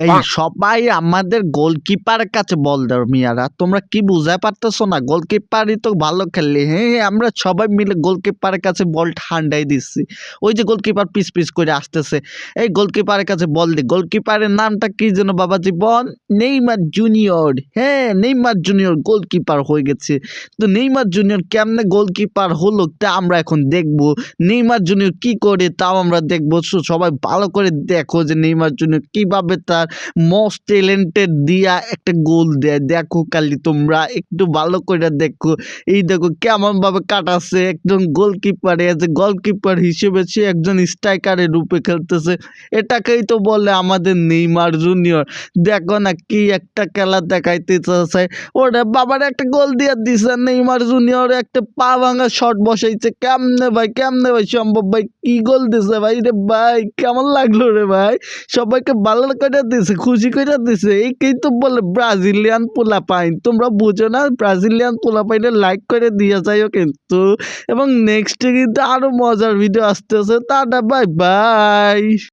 এই সবাই আমাদের গোলকিপার কাছে বল দাও মিয়ারা। তোমরা কি বুঝায় পারতেছো না? গোলকিপারই তো ভালো খেললি। হ্যাঁ হ্যাঁ, আমরা সবাই মিলে গোলকিপারের কাছে বল ঠান্ডাই দিচ্ছি। ওই যে গোলকিপার পিস পিস করে আসতেছে। এই গোলকিপারের কাছে বল দি। গোলকিপারের নামটা কি যেন বাবাজি? বল নেইমার জুনিয়র। হ্যাঁ নেইমার জুনিয়র গোলকিপার হয়ে গেছে। তো নেইমার জুনিয়র কেমনে গোলকিপার হলো তা আমরা এখন দেখব। নেইমার জুনিয়র কি করে তাও আমরা দেখব। সবাই ভালো করে দেখো যে নেইমার জুনিয়র কীভাবে তার মোস্ট ট্যালেন্টেড দিয়া একটা গোল দেয়। দেখো খালি তোমরা একটু ভালো করে দেখো। এই দেখো কেমন ভাবে কাটাচ্ছে একজন গোলকিপারে যে গোলকিপার হিসেবে সে একজন স্ট্রাইকারের রূপে খেলতেছে। এটাকেই তো বলে আমাদের নেইমার জুনিয়র দেখো না কি একটা খেলা দেখাইতে চাচ্ছে। ওরে বাবার, একটা গোল দিয়ে দিছে নেইমার জুনিয়র একটা পা ভাঙা শট বসাইছে। কেমনে ভাই কেমনে ভাই, সম্ভব ভাই, কি গোল দিছে ভাই রে ভাই, কেমন লাগল রে ভাই? সবাইকে ভালো করে দিছে খুশি করে দিছে। এইকেই তো বলে ব্রাজিলিয়ান পোলা পাইন তোমরা বুঝো না ব্রাজিলিয়ান পোলা পাইনে লাইক করে দিয়ে যাইও কিন্তু। এবং নেক্সটে কিন্তু আরও মজার ভিডিও আসতেছে। Tata bye bye